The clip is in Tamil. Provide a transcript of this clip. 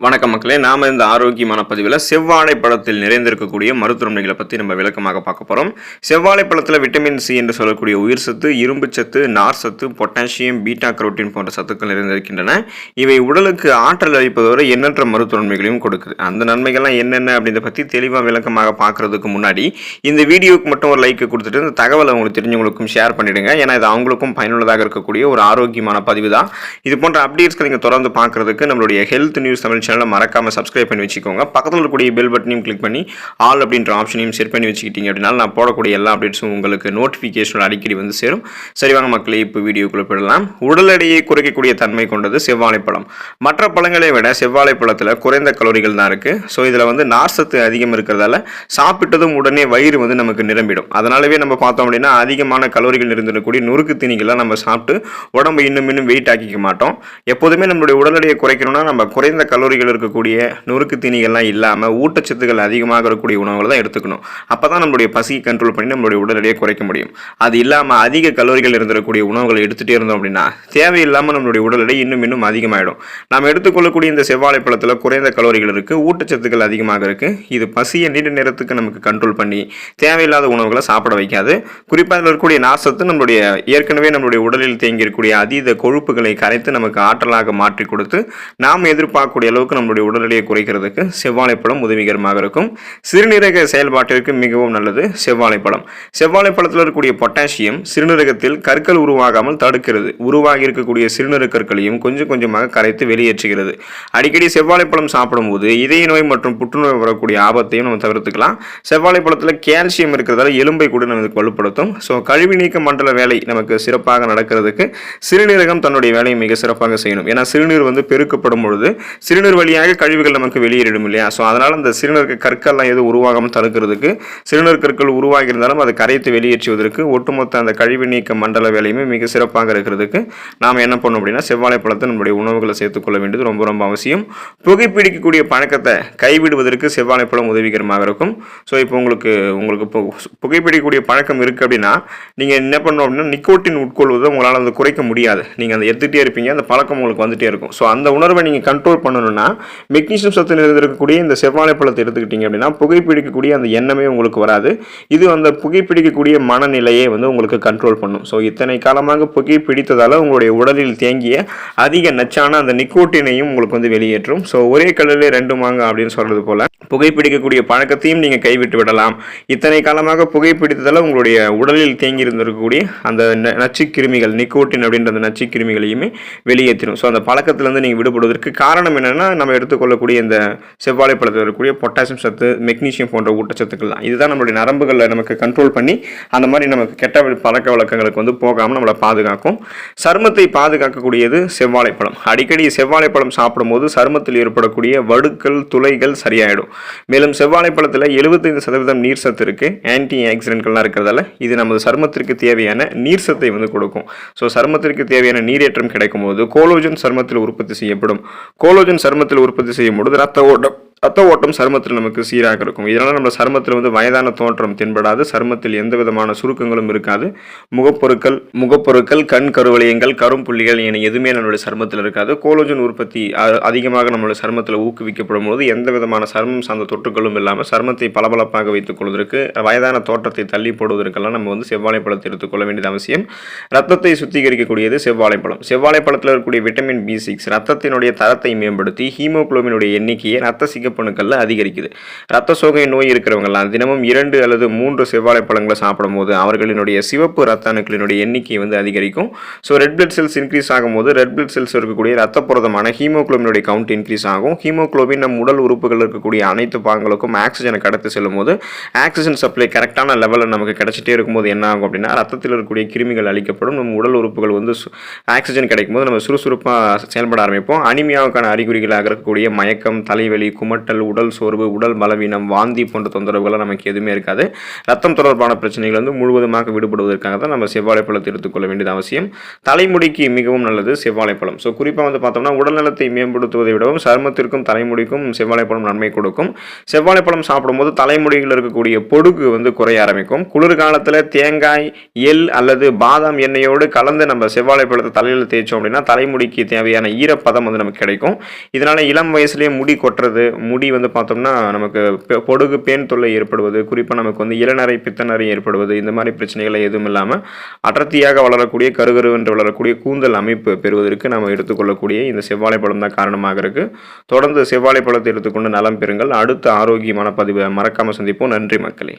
வணக்கம் மக்களே நாம இந்த ஆரோக்கியமான பதிவில் செவ்வாழை பழத்தில் நிறைந்திருக்கக்கூடிய மருத்துவமனைகளை பற்றி நம்ம விளக்கமாக பார்க்க போகிறோம் செவ்வாழை பழத்தில் விட்டமின் சி என்று சொல்லக்கூடிய உயிர் சத்து இரும்பு சத்து நார் சத்து பொட்டாசியம் பீட்டா கரோட்டின் போன்ற சத்துக்கள் நிறைந்திருக்கின்றன. இவை உடலுக்கு ஆற்றல் அளிப்பதோடு எண்ணற்ற மருத்துவ கொடுக்குது. அந்த நன்மைகள்லாம் என்னென்ன அப்படின்றத பற்றி தெளிவாக விளக்கமாக பார்க்கறதுக்கு முன்னாடி இந்த வீடியோவுக்கு மட்டும் ஒரு லைக் கொடுத்துட்டு இந்த தகவலை உங்களுக்கு தெரிஞ்சவங்களுக்கும் ஷேர் பண்ணிவிடுங்க ஏன்னா இது அவங்களுக்கும் பயனுள்ளதாக இருக்கக்கூடிய ஒரு ஆரோக்கியமான பதிவு தான் இது போன்ற அப்டேட்ஸ்களை நீங்கள் தொடர்ந்து பார்க்குறதுக்கு நம்மளுடைய ஹெல்த் நியூஸ் தமிழ் சேனலை மறக்காமல் சப்ஸ்கிரைப் பண்ணி வச்சுக்கோங்க. பக்கத்தில் இருக்கக்கூடிய பெல் பட்டனையும் கிளிக் பண்ணி ஆல் அப்படின்ற ஆப்ஷனையும் செட் பண்ணி வச்சுக்கிட்டீங்க அப்படின்னா நான் போடக்கூடிய எல்லா அப்டேட்ஸும் உங்களுக்கு நோட்டிஃபிகேஷன் அடிக்கடி வந்து சேரும். சரி வாங்க மக்களே இப்போ வீடியோக்குள்ள போயிடலாம். உடல் எடையை குறைக்கக்கூடிய தன்மை கொண்டது செவ்வாழைப்பழம் மற்ற பழங்களை விட செவ்வாழைப்பழத்தில் குறைந்த கலோரிகள் தான் இருக்குது ஸோ இதில் வந்து நார்சத்து அதிகம் இருக்கிறதால சாப்பிட்டதும் உடனே வயிறு வந்து நமக்கு நிரம்பிடும். அதனாலவே நம்ம பார்த்தோம் அப்படின்னா அதிகமான கலோரிகள் இருந்திருக்கக்கூடிய நொறுக்கு தீனிகள்லாம் நம்ம சாப்பிட்டு உடம்பு இன்னும் இன்னும் வெயிட் ஆக்கிக்க மாட்டோம். எப்போதுமே நம்மளுடைய உடல் எடையை குறைக்கணும்னா நம்ம குறைந்த கலோரி கலோரிகள் இருக்கக்கூடிய நொறுக்கு தீனிகள்லாம் இல்லாமல் ஊட்டச்சத்துக்கள் அதிகமாக இருக்கக்கூடிய உணவுகளை தான் எடுத்துக்கணும். அப்போ தான் நம்மளுடைய பசியை கண்ட்ரோல் பண்ணி நம்மளுடைய உடல் எடையை குறைக்க முடியும். அது இல்லாமல் அதிக கலோரிகள் இருந்திருக்கக்கூடிய உணவுகளை எடுத்துகிட்டே இருந்தோம் அப்படின்னா தேவையில்லாமல் நம்மளுடைய உடல் எடை இன்னும் இன்னும் அதிகமாகிடும் நாம் எடுத்துக்கொள்ளக்கூடிய இந்த செவ்வாழை பழத்தில் குறைந்த கலோரிகள் இருக்குது ஊட்டச்சத்துக்கள் அதிகமாக இருக்குது இது பசியை நீண்ட நேரத்துக்கு நமக்கு கண்ட்ரோல் பண்ணி தேவையில்லாத உணவுகளை சாப்பிட வைக்காது. குறிப்பாக அதில் இருக்கக்கூடிய நாசத்து நம்மளுடைய ஏற்கனவே நம்மளுடைய உடலில் தேங்கி இருக்கக்கூடிய அதீத கொழுப்புகளை கரைத்து நமக்கு ஆற்றலாக மாற்றி கொடுத்து நாம் எதிர்பார்க்கக்கூடிய அளவுக்கு அளவுக்கு நம்மளுடைய உடல் எடையை குறைக்கிறதுக்கு செவ்வாழைப்பழம் உதவிகரமாக இருக்கும். சிறுநீரக செயல்பாட்டிற்கு மிகவும் நல்லது செவ்வாழைப்பழம் செவ்வாழைப்பழத்தில் இருக்கக்கூடிய பொட்டாசியம் சிறுநீரகத்தில் கற்கள் உருவாகாமல் தடுக்கிறது. உருவாகி இருக்கக்கூடிய சிறுநீரக கற்களையும் கொஞ்சம் கொஞ்சமாக கரைத்து வெளியேற்றுகிறது. அடிக்கடி செவ்வாழைப்பழம் சாப்பிடும்போது இதய நோய் மற்றும் புற்றுநோய் வரக்கூடிய ஆபத்தையும் நம்ம தவிர்த்துக்கலாம். செவ்வாழைப்பழத்தில் கால்சியம் இருக்கிறதால எலும்பை கூட நமக்கு வலுப்படுத்தும். ஸோ கழிவு நீக்க மண்டல வேலை நமக்கு சிறப்பாக நடக்கிறதுக்கு சிறுநீரகம் தன்னுடைய வேலையை மிக சிறப்பாக செய்யணும். ஏன்னா சிறுநீர் வந்து பெருக்கப்படும் பொழுது சிறுநீர் வழியாக கழிவுகள் நமக்கு வெளியேறிடும் இல்லையா? ஸோ அதனால் அந்த சிறுநீர் கற்கள்லாம் எதுவும் உருவாகாமல் தடுக்கிறதுக்கு சிறுநீர் கற்கள் உருவாகி இருந்தாலும் அதை கரைத்து வெளியேற்றுவதற்கு ஒட்டுமொத்த அந்த கழிவு நீக்க மண்டல வேலையுமே மிக சிறப்பாக இருக்கிறதுக்கு நாம் என்ன பண்ணணும் அப்படின்னா செவ்வாழை பழத்தை நம்முடைய உணவுகளை சேர்த்துக்கொள்ள வேண்டியது ரொம்ப ரொம்ப அவசியம். புகைப்பிடிக்கக்கூடிய பழக்கத்தை கைவிடுவதற்கு செவ்வாழை பழம் உதவிகரமாக இருக்கும். ஸோ இப்போ உங்களுக்கு உங்களுக்கு புகைப்பிடிக்கக்கூடிய பழக்கம் இருக்குது அப்படின்னா நீங்கள் என்ன பண்ணணும் அப்படின்னா நிக்கோட்டின் உட்கொள்வதை உங்களால் அதை குறைக்க முடியாது. நீங்கள் அதை எடுத்துகிட்டே இருப்பீங்க அந்த பழக்கம் உங்களுக்கு வந்துட்டே இருக்கும். ஸோ அந்த உணர்வை நீங்கள் கண்ட்ரோல் பண்ணணும்னா மெக்னீசியம் சத்து நிறைந்திருக்கக்கூடிய இந்த செவ்வாழை பழத்தை எடுத்துக்கிட்டீங்க அப்படின்னா புகைப்பிடிக்கக்கூடிய அந்த எண்ணமே உங்களுக்கு வராது. இது அந்த புகைப்பிடிக்கக்கூடிய மனநிலையை வந்து உங்களுக்கு கண்ட்ரோல் பண்ணும். ஸோ இத்தனை காலமாக புகைப்பிடித்ததால் உங்களுடைய உடலில் தேங்கிய அதிக நச்சான அந்த நிக்கோட்டினையும் உங்களுக்கு வந்து வெளியேற்றும். ஸோ ஒரே கல்லில் ரெண்டு மாங்க அப்படின்னு சொல்றது போல புகைப்பிடிக்கக்கூடிய பழக்கத்தையும் நீங்கள் கைவிட்டு விடலாம். இத்தனை காலமாக புகைப்பிடித்ததால் உங்களுடைய உடலில் தேங்கி இருந்திருக்கக்கூடிய அந்த ந- நச்சுக் கிருமிகள் நிக்கோட்டின் அப்படின்ற அந்த நச்சுக் கிருமிகளையுமே வெளியேற்றிடும். ஸோ அந்த பழக்கத்திலேருந்து நீங்கள் விடுபடுவதற்கு காரணம் என்னென்னா நம்ம எடுத்துக்கொள்ளக்கூடிய இந்த செவ்வாழை பழத்தில் இருக்கக்கூடிய பொட்டாசியம் சத்து மெக்னீஷியம் போன்ற ஊட்டச்சத்துக்கள் தான். இதுதான் நம்மளுடைய நரம்புகளில் நமக்கு கண்ட்ரோல் பண்ணி அந்த மாதிரி நமக்கு கெட்ட பழக்க வழக்கங்களுக்கு வந்து போகாமல் நம்மளை பாதுகாக்கும். சருமத்தை பாதுகாக்கக்கூடியது செவ்வாழைப்பழம் அடிக்கடி செவ்வாழைப்பழம் சாப்பிடும்போது சருமத்தில் ஏற்படக்கூடிய வடுக்கள் துளைகள் சரியாயிடும். மேலும் செவ்வாழைப்பழத்தில் எழுபத்தைந்து சதவீதம் நீர் சத்து இருக்குது ஆன்டி ஆக்சிடென்ட்கள்லாம் இருக்கிறதால இது நமது சருமத்திற்கு தேவையான நீர் சத்தை வந்து கொடுக்கும். ஸோ சருமத்திற்கு தேவையான நீரேற்றம் கிடைக்கும் போது கோலோஜன் சருமத்தில் உற்பத்தி செய்யப்படும். கோலோஜன் சருமத்தில் உற்பத்தி செய்யும் பொழுது ரத்த ஓட்டம் ரத்த ஓட்டம் சருமத்தில் நமக்கு சீராக இருக்கும். இதனால் நம்ம சருமத்தில் வந்து வயதான தோற்றம் தென்படாது. சருமத்தில் எந்த விதமான சுருக்கங்களும் இருக்காது. முகப்பொருட்கள் முகப்பொருட்கள் கண் கருவளையங்கள் கரும்புள்ளிகள் என எதுவுமே நம்மளுடைய சருமத்தில் இருக்காது. கோலோஜன் உற்பத்தி அ- அதிகமாக நம்மளுடைய சருமத்தில் ஊக்குவிக்கப்படும் போது எந்த விதமான சருமம் சார்ந்த தொற்றுகளும் இல்லாமல் சருமத்தை பளபளப்பாக வைத்துக் கொள்வதற்கு வயதான தோற்றத்தை தள்ளி போடுவதற்கெல்லாம் நம்ம வந்து செவ்வாழை பழத்தை எடுத்துக்கொள்ள வேண்டியது அவசியம். ரத்தத்தை சுத்திகரிக்கக்கூடியது செவ்வாழைப்பழம் செவ்வாழைப்பழத்தில் இருக்கக்கூடிய விட்டமின் பி சிக்ஸ் ரத்தத்தினுடைய தரத்தை மேம்படுத்தி ஹீமோகுளோபினுடைய எண்ணிக்கையை ரத்த சிகப்பு சிகப்பணுக்களில் அதிகரிக்குது. ரத்த சோகை நோய் இருக்கிறவங்கலாம் தினமும் இரண்டு அல்லது மூன்று செவ்வாழை பழங்களை சாப்பிடும்போது அவர்களினுடைய சிவப்பு ரத்த அணுக்களினுடைய எண்ணிக்கை வந்து அதிகரிக்கும். So red blood cells increase ஆகும்போது ரெட் பிளட் செல்ஸ் இருக்கக்கூடிய ரத்த புரதமான ஹீமோகுளோபினுடைய கவுண்ட் இன்க்ரீஸ் ஆகும். ஹீமோக்ளோபின் நம் உடல் உறுப்புகள் இருக்கக்கூடிய அனைத்து பாகங்களுக்கும் ஆக்சிஜனை கடத்தி செல்லும்போது ஆக்சிஜன் சப்ளை கரெக்டான லெவலில் நமக்கு கிடைச்சிட்டே இருக்கும்போது என்ன ஆகும் அப்படின்னா ரத்தத்தில் இருக்கக்கூடிய கிருமிகள் அழிக்கப்படும். நம்ம உடல் உறுப்புகள் வந்து சு- ஆக்சிஜன் கிடைக்கும் போது நம்ம சுறுசுறுப்பாக செயல்பட ஆரம்பிப்போம். அனிமியாவுக்கான அறிகுறிகளாக இருக்கக்கூடிய மயக்கம் தலைவலி குமட்டல் குமட்டல் உடல் சோர்வு உடல் பலவீனம் வாந்தி போன்ற தொந்தரவுகள்லாம் நமக்கு எதுவுமே இருக்காது. ரத்தம் தொடர்பான பிரச்சனைகள் வந்து முழுவதுமாக விடுபடுவதற்காக தான் நம்ம செவ்வாழைப்பழத்தை எடுத்துக்கொள்ள வேண்டியது அவசியம். தலைமுடிக்கு மிகவும் நல்லது செவ்வாழைப்பழம் ஸோ குறிப்பாக வந்து பார்த்தோம்னா உடல்நலத்தை மேம்படுத்துவதை விடவும் சருமத்திற்கும் தலைமுடிக்கும் செவ்வாழைப்பழம் நன்மை கொடுக்கும். செவ்வாழைப்பழம் சாப்பிடும்போது தலைமுடியில் இருக்கக்கூடிய பொடுகு வந்து குறைய ஆரம்பிக்கும். குளிர்காலத்தில் தேங்காய் எள் அல்லது பாதாம் எண்ணெயோடு கலந்து நம்ம செவ்வாழைப்பழத்தை தலையில் தேய்ச்சோம் அப்படின்னா தலைமுடிக்கு தேவையான ஈரப்பதம் வந்து நமக்கு கிடைக்கும். இதனால் இளம் வயசுலேயே முடி கொட்டுறது முடி வந்து பார்த்தோம்னா நமக்கு பொடுகு பேன் தொல்லை ஏற்படுவது குறிப்பாக நமக்கு வந்து இளநரை பித்தநரை ஏற்படுவது இந்த மாதிரி பிரச்சனைகளை எதுவும் இல்லாமல் அடர்த்தியாக வளரக்கூடிய கருகருவென்று வளரக்கூடிய கூந்தல் அமைப்பு பெறுவதற்கு நம்ம எடுத்துக்கொள்ளக்கூடிய இந்த செவ்வாழை பழம் தான் காரணமாக இருக்குது தொடர்ந்து செவ்வாழைப்பழத்தை எடுத்துக்கொண்டு நலம் பெறுங்கள். அடுத்த ஆரோக்கியமான பதிவை மறக்காமல் சந்திப்போம். நன்றி மக்களே.